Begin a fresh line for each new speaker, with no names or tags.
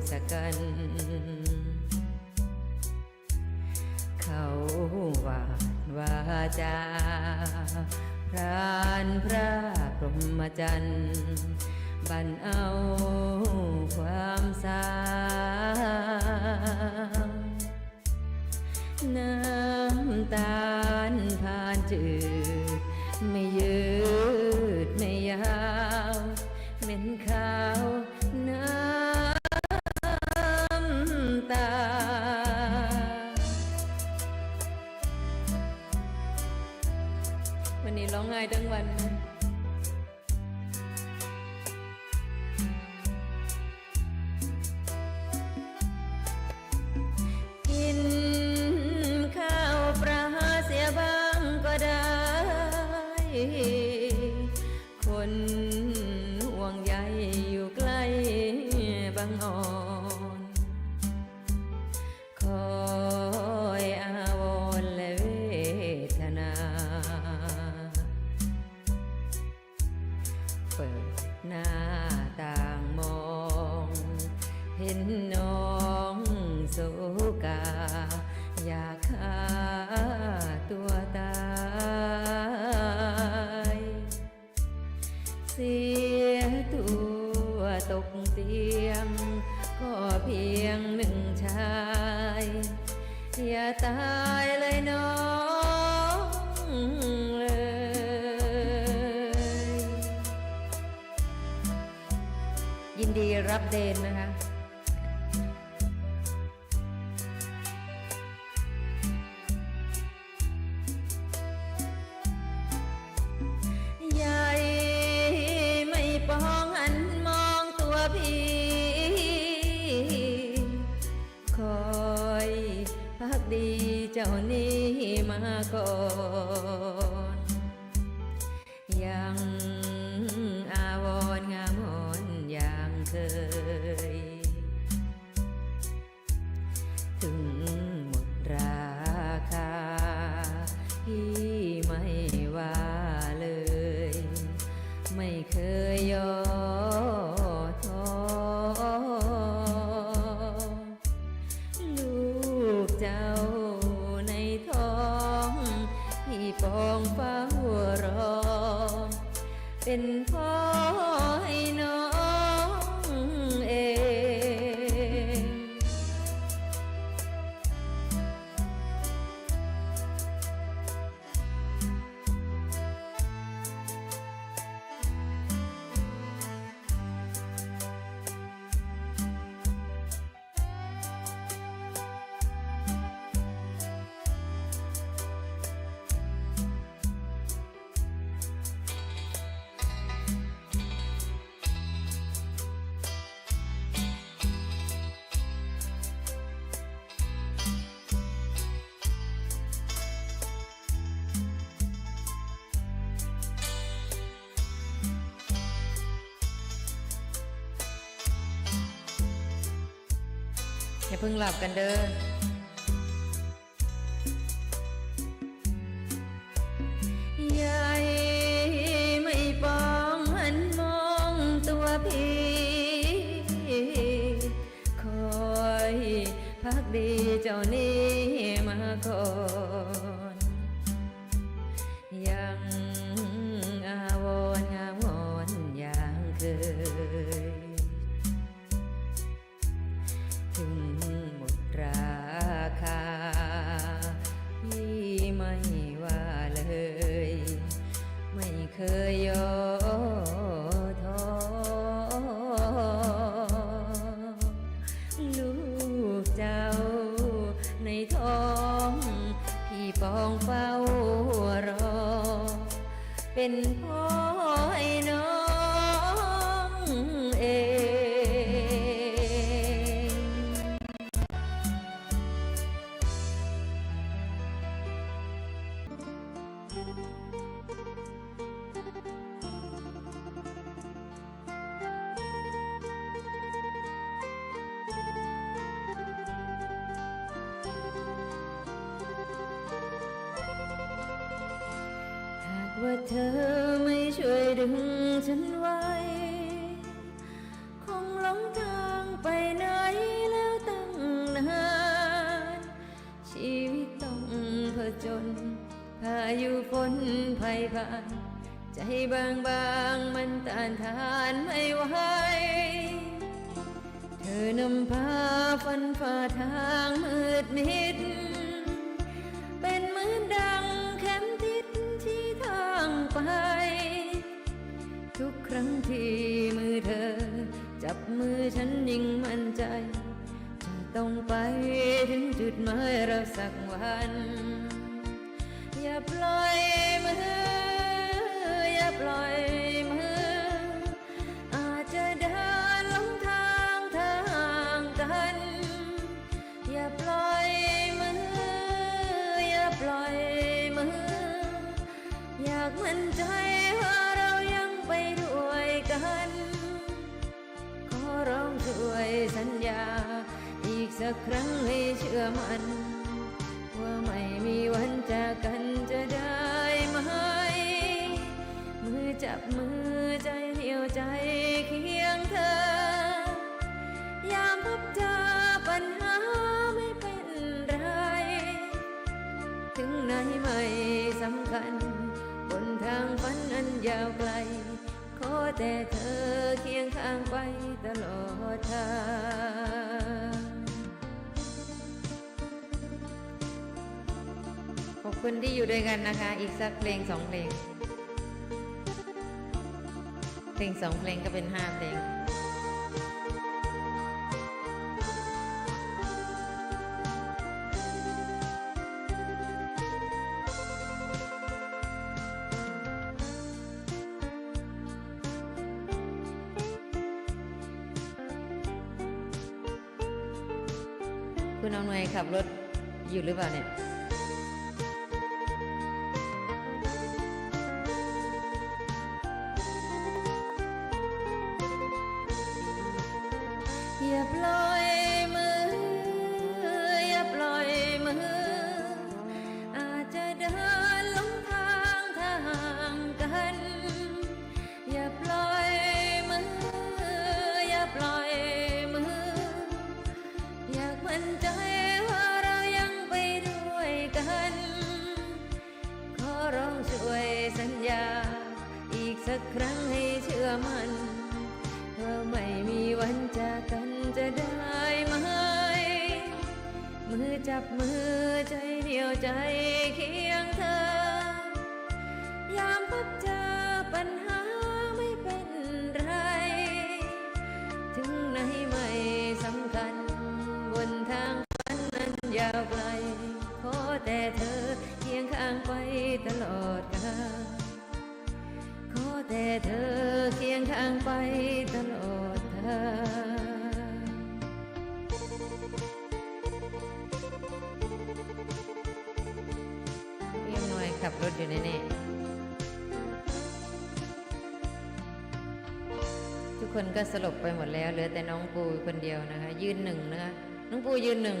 คนเลวสักกัน เขาวาดวาจาพรานพระพรหมจรรย์บันเอาความสางน้ำตาลผ่านจืดไม่ยืด ร้องไห้ทั้งวันกินข้าวปลาเสียบ้างก็ได้ เปิดหน้าต่างมอง เห็นน้องโสกา อยากฆ่าตัวตาย เสียตัวตกเตียง ก็เพียงหนึ่งชาย อย่าตายเลยน้อง ยินดีรับเดนนะคะใหญ่ไม่ปองหันมองตัวพีคอยพักดีเจ้านี้มาก่อน ถึงหมดราคา พี่ไม่ว่าเลย ไม่เคยย่อท้อลูกเจ้าในท้อง พี่ปองเฝ้ารอ เป็นพ่อ อย่าเพิ่งหลับกันเด้อใหญ่ไม่ปองหันมองตัวพี่คอยพักดีเจ้านี้มาก่อนยังอาวรณ์งามอ่อนอย่างเคยถึง เคยย่อท้อลูกเจ้าในท้อง พี่ปองเฝ้ารอ เป็นพ่อให้น้องเอง ว่าเธอไม่ช่วยดึงฉันไว้ คงหลงทางไปไหนแล้วตั้งนาน ชีวิตต้องผจญพายุฝนภัยผ่าน ใจบางบางมันต้านทานไม่ไหว เธอนำพาฟันฝ่าทางมืดมิด เป็นเหมือนดัง ไป ทุกครั้งที่มือเธอ จับมือฉันยิ่งมั่นใจ จะต้องไปถึงจุดหมายเราสักวัน อย่าปล่อยมือ อย่าปล่อยา อีกสักครั้งให้เชื่อมัน ว่าไม่มีวันจากกันจะได้ไหม มือจับมือใจเดียวใจเคียงเธอ ยามพบเจอปัญหาไม่เป็นไร ถึงไหนไม่สำคัญ บนทางฝันอันยาวไกล ขอแต่เธอเคียงข้างไปตลอดทางขอบคุณที่อยู่ด้วยกันนะคะ อีกสักเพลงสองเพลง เพลงสองเพลงก็เป็นห้าเพลง คุณเอาหน่วยขับรถอยู่หรือเปล่าเนี่ยอย่าปล่อ จะได้ไหม มือจับมือใจเดียวใจเคียงเธอยามพบ ขับรถอยู่แน่ๆทุกคนก็สลบไปหมดแล้วเหลือแต่น้องปูคนเดียวนะคะ ยืนหนึ่งนะคะ น้องปูยืนหนึ่ง